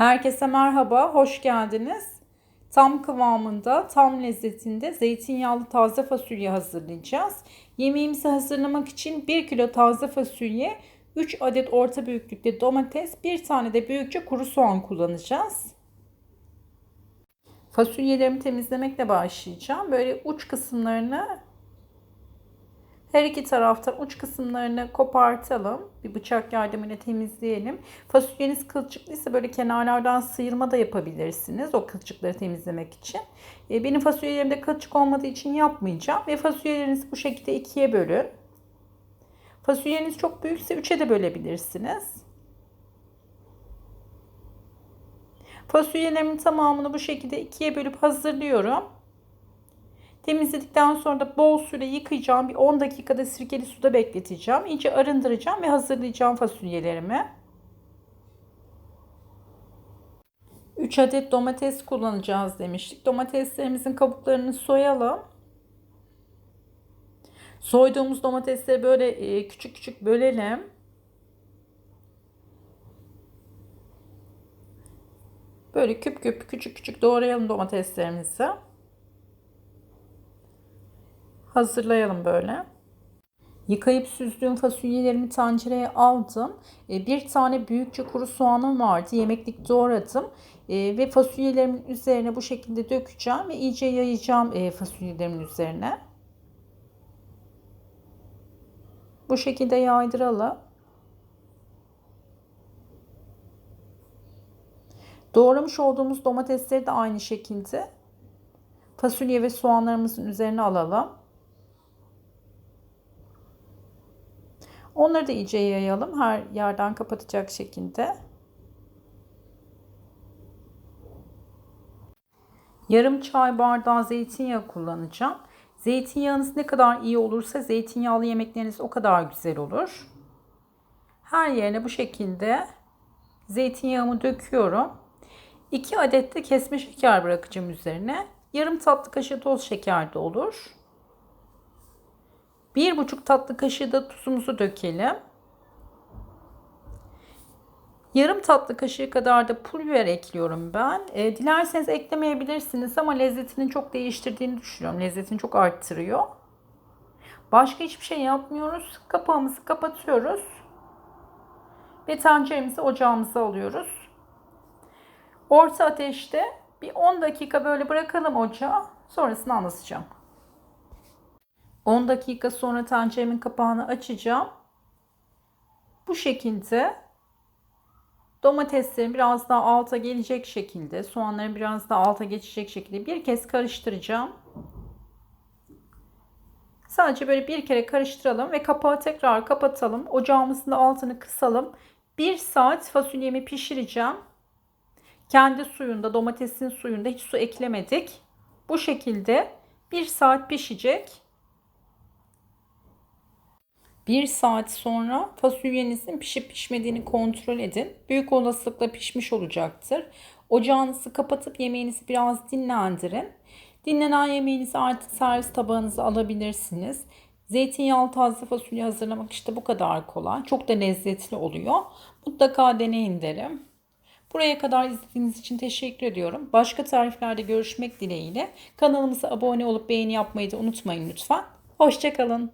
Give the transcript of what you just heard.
Herkese merhaba, hoş geldiniz. Tam kıvamında, tam lezzetinde zeytinyağlı taze fasulye hazırlayacağız. Yemeğimizi hazırlamak için 1 kilo taze fasulye, 3 adet orta büyüklükte domates, 1 tane de büyükçe kuru soğan kullanacağız. Fasulyelerimi temizlemekle başlayacağım. Böyle uç kısımlarını her iki taraftan uç kısımlarını kopartalım. Bir bıçak yardımıyla temizleyelim. Fasulyeniz kılçıklıysa böyle kenarlardan sıyırma da yapabilirsiniz. O kılçıkları temizlemek için. E, benim fasulyelerimde kılçık olmadığı için yapmayacağım. Ve fasulyelerinizi bu şekilde ikiye bölün. Fasulyeniz çok büyükse üçe de bölebilirsiniz. Fasulyelerimin tamamını bu şekilde ikiye bölüp hazırlıyorum. Temizledikten sonra da bol suyla yıkayacağım. Bir 10 dakikada sirkeli suda bekleteceğim. İyice arındıracağım ve hazırlayacağım fasulyelerimi. 3 adet domates kullanacağız demiştik. Domateslerimizin kabuklarını soyalım. Soyduğumuz domatesleri böyle e, küçük küçük bölelim. Böyle küp küp küçük küçük doğrayalım domateslerimizi hazırlayalım böyle. Yıkayıp süzdüğüm fasulyelerimi tencereye aldım. E, bir tane büyükçe kuru soğanım vardı. Yemeklik doğradım. E, ve fasulyelerimin üzerine bu şekilde dökeceğim ve iyice yayacağım e, fasulyelerimin üzerine. Bu şekilde yaydıralım. Doğramış olduğumuz domatesleri de aynı şekilde fasulye ve soğanlarımızın üzerine alalım. Onları da iyice yayalım. Her yerden kapatacak şekilde. Yarım çay bardağı zeytinyağı kullanacağım. Zeytinyağınız ne kadar iyi olursa zeytinyağlı yemekleriniz o kadar güzel olur. Her yerine bu şekilde zeytinyağımı döküyorum. 2 adet de kesme şeker bırakacağım üzerine. Yarım tatlı kaşığı toz şeker de olur. Bir buçuk tatlı kaşığı da tuzumuzu dökelim. Yarım tatlı kaşığı kadar da pul biber ekliyorum ben. E, dilerseniz eklemeyebilirsiniz ama lezzetini çok değiştirdiğini düşünüyorum. Lezzetini çok arttırıyor. Başka hiçbir şey yapmıyoruz. Kapağımızı kapatıyoruz. Ve tenceremizi ocağımıza alıyoruz. Orta ateşte bir 10 dakika böyle bırakalım ocağa. Sonrasını anlatacağım. 10 dakika sonra tenceremin kapağını açacağım. Bu şekilde domateslerin biraz daha alta gelecek şekilde, soğanların biraz daha alta geçecek şekilde bir kez karıştıracağım. Sadece böyle bir kere karıştıralım ve kapağı tekrar kapatalım. Ocağımızın da altını kısalım. Bir saat fasulyemi pişireceğim. Kendi suyunda, domatesin suyunda hiç su eklemedik. Bu şekilde bir saat pişecek. Bir saat sonra fasulyenizin pişip pişmediğini kontrol edin. Büyük olasılıkla pişmiş olacaktır. Ocağınızı kapatıp yemeğinizi biraz dinlendirin. Dinlenen yemeğinizi artık servis tabağınıza alabilirsiniz. Zeytinyağlı taze fasulye hazırlamak işte bu kadar kolay. Çok da lezzetli oluyor. Mutlaka deneyin derim. Buraya kadar izlediğiniz için teşekkür ediyorum. Başka tariflerde görüşmek dileğiyle. Kanalımıza abone olup beğeni yapmayı da unutmayın lütfen. Hoşçakalın.